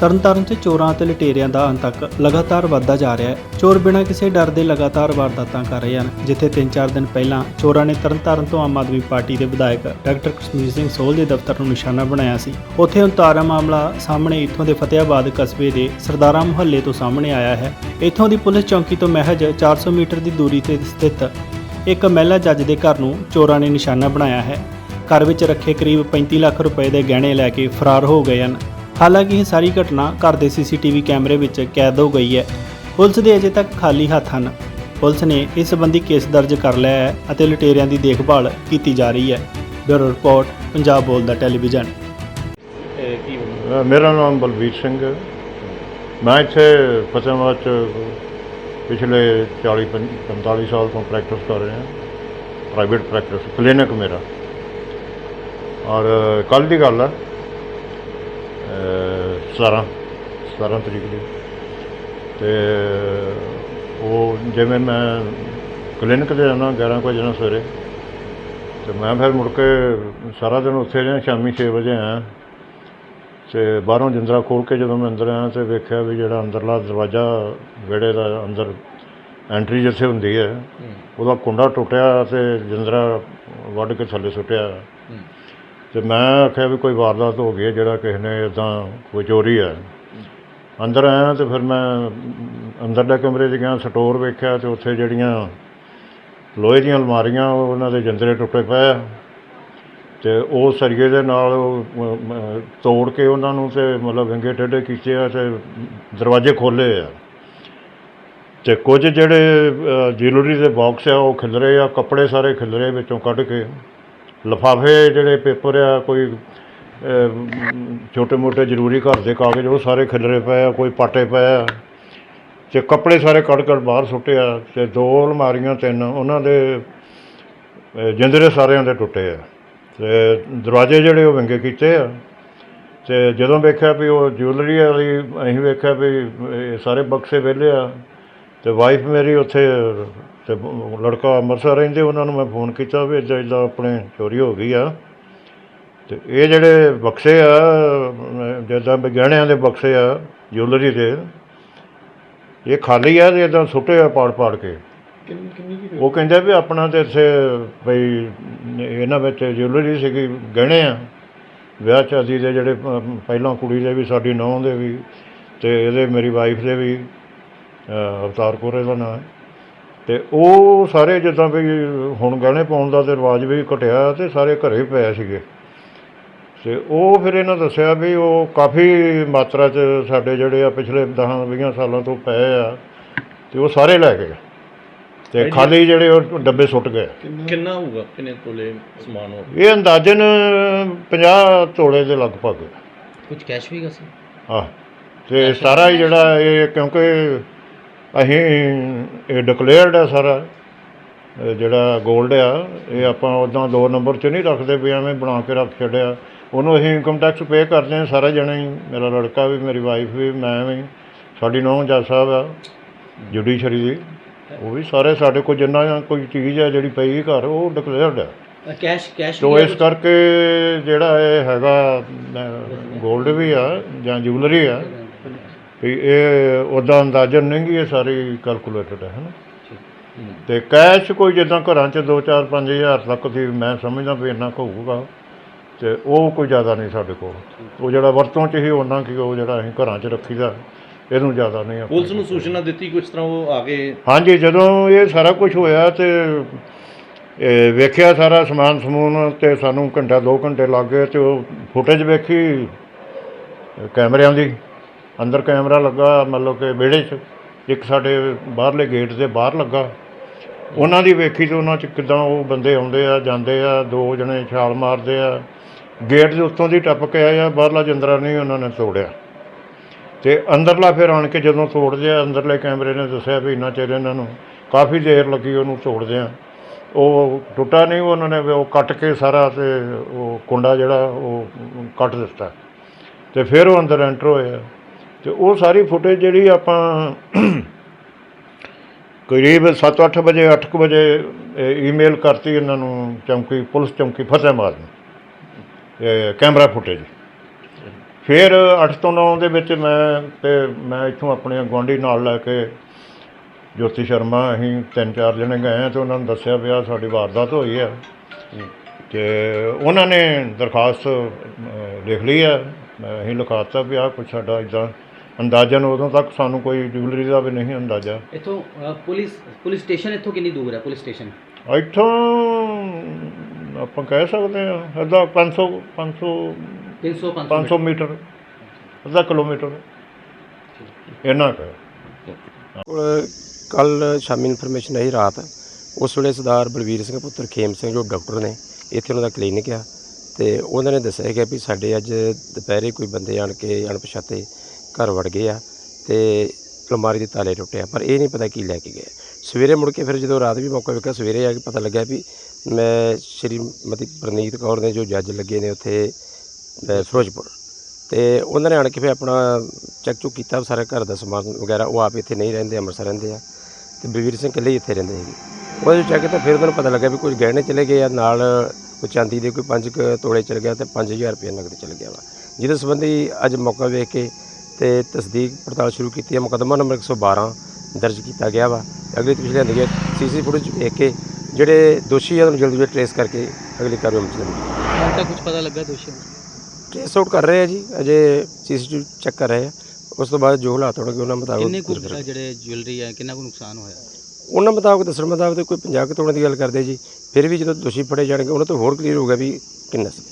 ਤਰਨਤਾਰਨ 'ਚ ਚੋਰਾਂ ਅਤੇ ਲਟੇਰਿਆਂ ਦਾ ਅੰਤਕ ਲਗਾਤਾਰ ਵੱਧਦਾ ਜਾ ਰਿਹਾ ਹੈ। ਚੋਰ ਬਿਨਾਂ ਕਿਸੇ ਡਰ ਦੇ ਲਗਾਤਾਰ ਵਾਰਦਾਤਾਂ ਕਰ ਰਹੇ ਹਨ, ਜਿੱਥੇ 3-4 ਦਿਨ ਪਹਿਲਾਂ ਚੋਰਾਂ ਨੇ ਤਰਨਤਾਰਨ ਤੋਂ ਆਮ ਆਦਮੀ ਪਾਰਟੀ ਦੇ ਵਿਧਾਇਕ ਡਾਕਟਰ ਕਸ਼ਮੀਰ ਸਿੰਘ ਸੋਲ ਦੇ ਦਫ਼ਤਰ ਨੂੰ ਨਿਸ਼ਾਨਾ ਬਣਾਇਆ ਸੀ। ਉੱਥੇ ਹੁਣ ਤਾਰਾ ਮਾਮਲਾ ਸਾਹਮਣੇ ਇੱਥੋਂ ਦੇ ਫਤਿਆਬਾਦ ਕਸਬੇ ਦੇ ਸਰਦਾਰਾ ਮੁਹੱਲੇ ਤੋਂ ਸਾਹਮਣੇ ਆਇਆ ਹੈ। ਇੱਥੋਂ ਦੀ ਪੁਲਿਸ ਚੌਂਕੀ ਤੋਂ ਮਹਿਜ 400 ਮੀਟਰ ਦੀ ਦੂਰੀ ਤੇ ਸਥਿਤ ਇੱਕ ਮਹਿਲਾ ਜੱਜ ਦੇ ਘਰ ਨੂੰ ਚੋਰਾਂ ਨੇ ਨਿਸ਼ਾਨਾ ਬਣਾਇਆ ਹੈ। ਘਰ ਵਿੱਚ ਰੱਖੇ ਕਰੀਬ 35 ਲੱਖ ਰੁਪਏ ਦੇ ਗਹਿਣੇ ਲੈ ਕੇ ਫਰਾਰ ਹੋ ਗਏ ਹਨ। ਹਾਲਾਂਕਿ ਇਹ ਸਾਰੀ ਘਟਨਾ ਘਰ ਦੇ ਸੀਸੀਟੀਵੀ ਕੈਮਰੇ ਵਿੱਚ ਕੈਦ ਹੋ ਗਈ ਹੈ। ਪੁਲਿਸ ਦੇ ਅਜੇ ਤੱਕ ਖਾਲੀ ਹੱਥ ਹਨ। ਪੁਲਿਸ ਨੇ ਇਸ ਸੰਬੰਧੀ ਕੇਸ ਦਰਜ ਕਰ ਲਿਆ ਹੈ ਅਤੇ ਲੁਟੇਰਿਆਂ ਦੀ ਦੇਖਭਾਲ ਕੀਤੀ ਜਾ ਰਹੀ ਹੈ। ਬਿਊਰੋ ਰਿਪੋਰਟ ਪੰਜਾਬ ਬੋਲਦਾ ਟੈਲੀਵਿਜ਼ਨ। ਮੇਰਾ ਨਾਮ ਬਲਬੀਰ ਸਿੰਘ ਹੈ। ਮੈਂ ਇੱਥੇ ਫਤਿਹਾਬਾਦ ਚ ਪਿਛਲੇ 40 ਪੰ- 45 ਸਾਲ ਤੋਂ ਪ੍ਰੈਕਟਿਸ ਕਰ ਰਿਹਾ। ਪ੍ਰਾਈਵੇਟ ਪ੍ਰੈਕਟਿਸ ਕਲੀਨਿਕ ਮੇਰਾ। ਔਰ ਕੱਲ ਦੀ ਗੱਲ ਹੈ। 17 17 ਤਰੀਕ ਦੀ। ਤੇ ਉਹ ਜਿਵੇਂ ਮੈਂ ਕਲੀਨਿਕ ਤੇ ਜਾਣਾ 11 ਕੁ ਵਜੇ ਨਾਲ ਸਵੇਰੇ। ਤੇ ਮੈਂ ਫਿਰ ਮੁੜ ਕੇ ਸਾਰਾ ਦਿਨ ਉੱਥੇ ਰਿਹਾ ਸ਼ਾਮੀ 6 ਵਜੇ ਆਇਆ। ਤੇ ਬਾਹਰੋਂ ਜਿੰਦਰਾ ਖੋਲ ਕੇ ਜਦੋਂ ਮੈਂ ਅੰਦਰ ਆਇਆ ਤੇ ਵੇਖਿਆ ਵੀ ਜਿਹੜਾ ਅੰਦਰਲਾ ਦਰਵਾਜ਼ਾ ਵਿਹੜੇ ਦਾ ਅੰਦਰ ਐਂਟਰੀ ਜਿੱਥੇ ਹੁੰਦੀ ਹੈ ਉਹਦਾ ਕੁੰਡਾ ਟੁੱਟਿਆ ਤੇ ਜਿੰਦਰਾ ਵੱਢ ਕੇ ਥੱਲੇ ਸੁੱਟਿਆ। ਅਤੇ ਮੈਂ ਆਖਿਆ ਵੀ ਕੋਈ ਵਾਰਦਾਤ ਹੋ ਗਈ ਹੈ, ਜਿਹੜਾ ਕਿਸੇ ਨੇ ਇੱਦਾਂ ਕੋਈ ਚੋਰੀ ਹੈ। ਅੰਦਰ ਆਇਆ ਅਤੇ ਫਿਰ ਮੈਂ ਅੰਦਰਲੇ ਕਮਰੇ 'ਚ ਗਿਆ, ਸਟੋਰ ਵੇਖਿਆ ਅਤੇ ਉੱਥੇ ਜਿਹੜੀਆਂ ਲੋਹੇ ਦੀਆਂ ਅਲਮਾਰੀਆਂ ਉਹਨਾਂ ਦੇ ਜੰਦਰੇ ਟੁੱਟੇ ਪਏ ਆ। ਅਤੇ ਉਹ ਸਰੀਏ ਦੇ ਨਾਲ ਤੋੜ ਕੇ ਉਹਨਾਂ ਨੂੰ ਅਤੇ ਮਤਲਬ ਵਿੰਗੇ ਟੇਢੇ ਕੀਤੇ ਆ ਅਤੇ ਦਰਵਾਜ਼ੇ ਖੋਲ੍ਹੇ ਆ। ਅਤੇ ਕੁਝ ਜਿਹੜੇ ਜਿਊਲਰੀ ਦੇ ਬਾਕਸ ਆ, ਉਹ ਖਿਲਰੇ ਆ, ਕੱਪੜੇ ਸਾਰੇ ਖਿਲਰੇ ਵਿੱਚੋਂ ਕੱਢ ਕੇ। ਲਿਫਾਫੇ ਜਿਹੜੇ ਪੇਪਰ ਆ, ਕੋਈ ਛੋਟੇ ਮੋਟੇ ਜ਼ਰੂਰੀ ਘਰ ਦੇ ਕਾਗਜ਼, ਉਹ ਸਾਰੇ ਖਿਲਰੇ ਪਏ ਆ, ਕੋਈ ਪਾਟੇ ਪਏ ਆ। ਤੇ ਕੱਪੜੇ ਸਾਰੇ ਕੱਢ ਕੱਢ ਬਾਹਰ ਸੁੱਟੇ ਆ, ਤੇ ਦੋ ਅਲਮਾਰੀਆਂ, ਤਿੰਨ, ਉਹਨਾਂ ਦੇ ਜਿੰਦਰੇ ਸਾਰਿਆਂ ਦੇ ਟੁੱਟੇ ਆ। ਤੇ ਦਰਵਾਜ਼ੇ ਜਿਹੜੇ ਉਹ ਵਿੰਗੇ ਕੀਤੇ ਆ। ਤੇ ਜਦੋਂ ਵੇਖਿਆ ਵੀ ਉਹ ਜਿਊਲਰੀ ਵਾਲੀ, ਅਸੀਂ ਵੇਖਿਆ ਵੀ ਇਹ ਸਾਰੇ ਬਕਸੇ ਵਿਹਲੇ ਆ। ਤੇ ਵਾਈਫ ਮੇਰੀ ਉੱਥੇ ਤੇ ਲੜਕਾ ਅੰਮ੍ਰਿਤਸਰ ਰਹਿੰਦੇ ਉਹਨਾਂ ਨੂੰ ਮੈਂ ਫੋਨ ਕੀਤਾ ਵੀ ਇੱਦਾਂ ਇੱਦਾਂ ਆਪਣੇ ਚੋਰੀ ਹੋ ਗਈ ਆ। ਤੇ ਇਹ ਜਿਹੜੇ ਬਕਸੇ ਆ ਜਿੱਦਾਂ ਵੀ ਗਹਿਣਿਆਂ ਦੇ ਬਕਸੇ ਆ ਜਿਊਲਰੀ ਦੇ ਇਹ ਖਾਲੀ ਆ ਤੇ ਇਦਾਂ ਸੁੱਟੇ ਆ ਪਾੜ ਪਾੜ ਕੇ। ਉਹ ਕਹਿੰਦੇ ਵੀ ਆਪਣਾ ਤੇ ਇੱਥੇ ਬਈ ਇਹਨਾਂ ਵਿੱਚ ਜਿਊਲਰੀ ਸੀਗੀ ਗਹਿਣੇ ਆ। ਵਿਆਹ ਸ਼ਾਦੀ ਦੇ ਜਿਹੜੇ ਪਹਿਲਾਂ ਕੁੜੀ ਦੇ ਵੀ ਸਾਡੀ ਨੌਂ ਦੇ ਵੀ ਤੇ ਇਹਦੇ ਮੇਰੀ ਵਾਈਫ ਦੇ ਵੀ ਅਵਤਾਰ ਕੌਰ ਇਹਦਾ ਨਾਂ ਹੈ। ਤੇ ਉਹ ਸਾਰੇ ਜਿੱਦਾਂ ਵੀ ਹੁਣ ਗਹਿਣੇ ਪਾਉਣ ਦਾ ਤੇ ਰਿਵਾਜ ਵੀ ਘਟਿਆ ਤੇ ਸਾਰੇ ਘਰੇ ਪਏ ਸੀਗੇ। ਤੇ ਉਹ ਫਿਰ ਇਹਨਾਂ ਦੱਸਿਆ ਵੀ ਉਹ ਕਾਫੀ ਮਾਤਰਾ 'ਚ ਸਾਡੇ ਜਿਹੜੇ ਆ ਪਿਛਲੇ 10 20 ਸਾਲਾਂ ਤੋਂ ਪਏ ਆ ਤੇ ਉਹ ਸਾਰੇ ਲੈ ਗਏ। ਤੇ ਖਾਲੀ ਜਿਹੜੇ ਉਹ ਡੱਬੇ ਸੁੱਟ ਗਏ। ਕਿੰਨਾ ਹੋਊਗਾ? ਕਿੰਨੇ ਤੋਲੇ ਸਮਾਨ ਹੋ ਇਹ ਅੰਦਾਜ਼ਨ 50 ਤੋਲੇ ਦੇ ਲਗਭਗ। ਕੁਝ ਕੈਸ਼ ਵੀ ਸੀ? ਆ ਤੇ ਸਾਰਾ ਹੀ ਜਿਹੜਾ ਇਹ ਕਿਉਂਕਿ ਅਸੀਂ ਇਹ ਡਿਕਲੇਅਰਡ ਹੈ ਸਾਰਾ। ਜਿਹੜਾ 골ਡ ਆ ਇਹ ਆਪਾਂ ਉਦਾਂ ਦੋ ਨੰਬਰ 'ਚ ਨਹੀਂ ਰੱਖਦੇ ਵੀ ਐਵੇਂ ਬਣਾ ਕੇ ਰੱਖ ਛੱਡਿਆ। ਉਹਨੂੰ ਅਸੀਂ ਇਨਕਮ ਟੈਕਸ ਪੇ ਕਰਦੇ ਹਾਂ ਸਾਰੇ ਜਣੇ ਹੀ। ਮੇਰਾ ਲੜਕਾ ਵੀ ਮੇਰੀ ਵਾਈਫ ਵੀ ਮੈਂ ਵੀ। ਸਾਡੀ ਨੌਂ ਜੱਜ ਸਾਹਿਬ ਆ ਜੁਡੀਸ਼ਰੀ ਦੀ। ਉਹ ਵੀ ਸਾਰੇ ਸਾਡੇ ਕੋਲ ਜਿੰਨਾ ਕੋਈ ਚੀਜ਼ ਹੈ ਜਿਹੜੀ ਪਈ ਘਰ ਉਹ ਡਿਕਲੇਅਰਡ ਹੈ ਕੈਸ਼ ਕੈਸ਼ ਤੋ ਇਸ ਕਰਕੇ ਜਿਹੜਾ ਇਹ ਹੈਗਾ 골ਡ ਵੀ ਆ ਜਾਂ ਜੁਐਲਰੀ ਆ ਵੀ ਇਹ ਉਹਦਾ ਅੰਦਾਜ਼ਨ ਨਹੀਂ ਗੀ ਇਹ ਸਾਰੀ ਕੈਲਕੂਲੇਟਡ ਹੈ ਹਨਾ? ਤੇ ਕੈਸ਼ ਕੋਈ ਜਿੱਦਾਂ ਘਰਾਂ 'ਚ 2 4 5000 ਤੱਕ ਦੀ ਮੈਂ ਸਮਝਦਾ ਵੀ ਇੰਨਾ ਕੁ ਹੋਊਗਾ ਤੇ ਉਹ ਕੋਈ ਜ਼ਿਆਦਾ ਨਹੀਂ ਸਾਡੇ ਕੋਲ। ਉਹ ਜਿਹੜਾ ਵਰਤੋਂ 'ਚ ਹੀ ਉਹਨਾਂ ਕਿ ਉਹ ਜਿਹੜਾ ਅਸੀਂ ਘਰਾਂ 'ਚ ਰੱਖੀਦਾ ਇਹਨੂੰ ਜ਼ਿਆਦਾ ਨਹੀਂ ਪੁਲਿਸ ਨੂੰ ਸੂਚਨਾ ਦਿੱਤੀ ਕੁਝ ਤਰ੍ਹਾਂ ਉਹ ਆ ਗਏ? ਹਾਂਜੀ ਜਦੋਂ ਇਹ ਸਾਰਾ ਕੁਝ ਹੋਇਆ ਤੇ ਵੇਖਿਆ ਸਾਰਾ ਸਮਾਨ ਸਮੂਨ ਤੇ ਸਾਨੂੰ ਘੰਟਾ 2 ਘੰਟੇ ਲੱਗ ਗਏ ਤੇ ਉਹ ਫੁਟੇਜ ਵੇਖੀ ਕੈਮਰਿਆਂ ਦੀ। ਅੰਦਰ ਕੈਮਰਾ ਲੱਗਾ, ਮਤਲਬ ਕਿ ਵਿਹੜੇ 'ਚ, ਇੱਕ ਸਾਡੇ ਬਾਹਰਲੇ ਗੇਟ ਦੇ ਬਾਹਰ ਲੱਗਾ। ਉਹਨਾਂ ਦੀ ਵੇਖੀ ਤੇ ਉਹਨਾਂ 'ਚ ਕਿਦਾਂ ਉਹ ਬੰਦੇ ਆਉਂਦੇ ਆ, ਜਾਂਦੇ ਆ, ਦੋ ਜਣੇ ਛਾਲ ਮਾਰਦੇ ਆ। ਗੇਟ ਦੇ ਉੱਤੋਂ ਦੀ ਟੱਪ ਕੇ ਆਏ ਆ, ਬਾਹਰਲਾ ਜੰਦਰਾ ਨਹੀਂ ਉਹਨਾਂ ਨੇ ਤੋੜਿਆ। ਤੇ ਅੰਦਰਲਾ ਫਿਰ ਆਣ ਕੇ ਜਦੋਂ ਤੋੜਦੇ ਆ, ਅੰਦਰਲੇ ਕੈਮਰੇ ਨੇ ਦੱਸਿਆ ਵੀ ਇੰਨਾ ਚਿਰ ਇਹਨਾਂ ਨੂੰ ਕਾਫੀ ਦੇਰ ਲੱਗੀ ਉਹਨੂੰ ਤੋੜਦੇ ਆ ਉਹ ਟੁੱਟਾ ਨਹੀਂ, ਉਹਨਾਂ ਨੇ ਉਹ ਕੱਟ ਕੇ ਸਾਰਾ ਤੇ ਉਹ ਕੁੰਡਾ ਜਿਹੜਾ ਉਹ ਕੱਟ ਦਿੱਤਾ। ਤੇ ਫਿਰ ਉਹ ਅੰਦਰ ਐਂਟਰ ਹੋਇਆ ਤੇ ਉਹ ਸਾਰੀ ਫੁਟੇਜ ਜਿਹੜੀ ਆਪਾਂ ਕਰੀਬ 7-8 ਵਜੇ 8 ਵਜੇ ਈਮੇਲ ਕਰਤੀ ਇਹਨਾਂ ਨੂੰ ਚੌਂਕੀ, ਪੁਲਿਸ ਚੌਂਕੀ ਫਤਿਹਾਬਾਦ ਨੂੰ ਕੈਮਰਾ ਫੁਟੇਜ ਫਿਰ 8 ਤੋਂ 9 ਦੇ ਵਿੱਚ ਮੈਂ ਤੇ ਮੈਂ ਇੱਥੋਂ ਆਪਣੇ ਗੁਆਂਢੀ ਨਾਲ ਲੈ ਕੇ ਜੋਤੀ ਸ਼ਰਮਾ, ਅਸੀਂ ਤਿੰਨ ਚਾਰ ਜਣੇ ਗਏ ਆ ਤੇ ਉਹਨਾਂ ਨੂੰ ਦੱਸਿਆ ਵੀ ਆਹ ਸਾਡੀ ਵਾਰਦਾਤ ਹੋਈ ਆ। ਤੇ ਉਹਨਾਂ ਨੇ ਦਰਖਾਸਤ ਲਿਖ ਲਈ ਆ। ਮੈਂ ਅਸੀਂ ਲਿਖਾਤਾ ਵੀ ਆਹ ਕੁਛ ਸਾਡਾ ਇਦਾਂ ਅੰਦਾਜ਼ਨ ਉਦੋਂ ਤੱਕ ਸਾਨੂੰ ਕੋਈ ਜੁਐਲਰੀ ਦਾ ਵੀ ਨਹੀਂ ਅੰਦਾਜ਼ਾ। ਇੱਥੋਂ ਅ, ਪੁਲਿਸ ਪੁਲਿਸ ਸਟੇਸ਼ਨ ਇੱਥੋਂ ਕਿੰਨੀ ਦੂਰ ਹੈ ਪੁਲਿਸ ਸਟੇਸ਼ਨ ਇੱਥੋਂ ਆਪਾਂ ਕਹਿ ਸਕਦੇ ਹਾਂ ਅੱਧਾ 500 500 300 500 ਮੀਟਰ। ਅੱਧਾ ਕਿਲੋਮੀਟਰ। ਇੰਨਾ ਕੁ ਹੈ। ਕੋਲ ਕੱਲ ਸ਼ਾਮੀ ਇਨਫੋਰਮੇਸ਼ਨ ਆਈ ਰਾਤ ਉਸ ਵੇਲੇ ਸਰਦਾਰ ਬਲਵੀਰ ਸਿੰਘ ਪੁੱਤਰ ਖੇਮ ਸਿੰਘ ਜੋ ਡਾਕਟਰ ਨੇ ਇੱਥੇ ਉਹਨਾਂ ਦਾ ਕਲੀਨਿਕ ਆ ਤੇ ਉਹਨਾਂ ਨੇ ਦੱਸਿਆ ਗਿਆ ਵੀ ਸਾਡੇ ਅੱਜ ਦੁਪਹਿਰੇ ਕੋਈ ਬੰਦੇ ਆਣ ਕੇ ਅਣਪਛਾਤੇ ਘਰ ਵੜ ਗਏ ਆ ਤੇ ਅਲਮਾਰੀ ਦੇ ਤਾਲੇ ਟੁੱਟੇ ਆ, ਪਰ ਇਹ ਨਹੀਂ ਪਤਾ ਕੀ ਲੈ ਕੇ ਗਏ। ਸਵੇਰੇ ਮੁੜ ਕੇ ਫਿਰ ਜਦੋਂ ਰਾਤ ਵੀ ਮੌਕਾ ਵੇਖਿਆ, ਸਵੇਰੇ ਆ ਕੇ ਪਤਾ ਲੱਗਿਆ ਵੀ ਮੈਂ ਸ਼੍ਰੀਮਤੀ ਪ੍ਰਨੀਤ ਕੌਰ ਨੇ ਜੋ ਜੱਜ ਲੱਗੇ ਨੇ ਉੱਥੇ ਫਿਰੋਜ਼ਪੁਰ। ਤੇ ਉਹਨਾਂ ਨੇ ਆਣ ਕੇ ਫਿਰ ਆਪਣਾ ਚੈੱਕ ਚੁੱਕ ਕੀਤਾ ਸਾਰਾ ਘਰ ਦਾ ਸਮਾਨ ਵਗੈਰਾ ਉਹ ਆਪ ਇੱਥੇ ਨਹੀਂ ਰਹਿੰਦੇ, ਅੰਮ੍ਰਿਤਸਰ ਰਹਿੰਦੇ ਆ। ਤੇ ਬਲਵੀਰ ਸਿੰਘ ਇਕੱਲੇ ਹੀ ਇੱਥੇ ਰਹਿੰਦੇ ਹੈਗੇ ਉਹਦੇ ਚੈੱਕ ਤਾਂ ਫਿਰ ਉਹਨਾਂ ਨੂੰ ਪਤਾ ਲੱਗਾ ਵੀ ਕੁਝ ਗਹਿਣੇ ਚਲੇ ਗਏ ਆ, ਨਾਲ ਕੋਈ ਚਾਂਦੀ ਦੇ ਕੋਈ 5 ਤੋਲੇ ਚਲ ਗਿਆ ਤੇ 5000 ਰੁਪਏ ਨਗਦ ਚਲ ਗਿਆ ਵਾ। ਜਿਹਦੇ ਸੰਬੰਧੀ ਅੱਜ ਮੌਕਾ ਵੇਖ ਕੇ ਤੇ ਤਸਦੀਕ ਪੜਤਾਲ ਸ਼ੁਰੂ ਕੀਤੀ ਹੈ। ਮੁਕੱਦਮਾ ਨੰਬਰ 112 ਦਰਜ ਕੀਤਾ ਗਿਆ ਵਾ। ਅਗਲੀ ਤਫਸੀਲ ਲਿਆਂਦੀ ਗਈ ਸੀਸੀ ਫੁਟੇਜ ਵੇਖ ਕੇ ਜਿਹੜੇ ਦੋਸ਼ੀ ਆ ਉਹਨਾਂ ਨੂੰ ਜਲਦੀ ਜਲਦੀ ਟ੍ਰੇਸ ਕਰਕੇ ਅਗਲੀ ਕਾਰਵਾਈ ਅਮਲ ਚ ਲਿਆਂਦੀ ਹੁਣ ਤੱਕ ਕੁਝ ਪਤਾ ਲੱਗਾ ਦੋਸ਼ੀਆਂ ਦਾ ਟ੍ਰੇਸ ਆਊਟ ਕਰ ਰਹੇ ਆ ਜੀ। ਅਜੇ ਸੀਸੀਟੀਵੀ ਚੈੱਕ ਕਰ ਰਹੇ ਆ। ਉਸ ਤੋਂ ਬਾਅਦ ਜੋ ਹਾਲਾਤ ਹੋਣਗੇ ਉਹਨਾਂ ਮੁਤਾਬਕ ਕਿੰਨੇ ਕੁ ਜਿਹੜੇ ਜੁਐਲਰੀ ਹੈ ਕਿੰਨਾ ਕੁ ਨੁਕਸਾਨ ਹੋਇਆ? ਉਹਨਾਂ ਮੁਤਾਬਕ ਦੱਸਣ ਮੁਤਾਬਕ ਕੋਈ 50 ਕੁ ਦੀ ਗੱਲ ਕਰਦੇ ਜੀ। ਫਿਰ ਵੀ ਜਦੋਂ ਦੋਸ਼ੀ ਫੜੇ ਜਾਣਗੇ ਉਹਨਾਂ ਤੋਂ ਹੋਰ ਕਲੀਅਰ ਹੋਊਗਾ ਵੀ ਕਿੰਨਾ ਸੀ।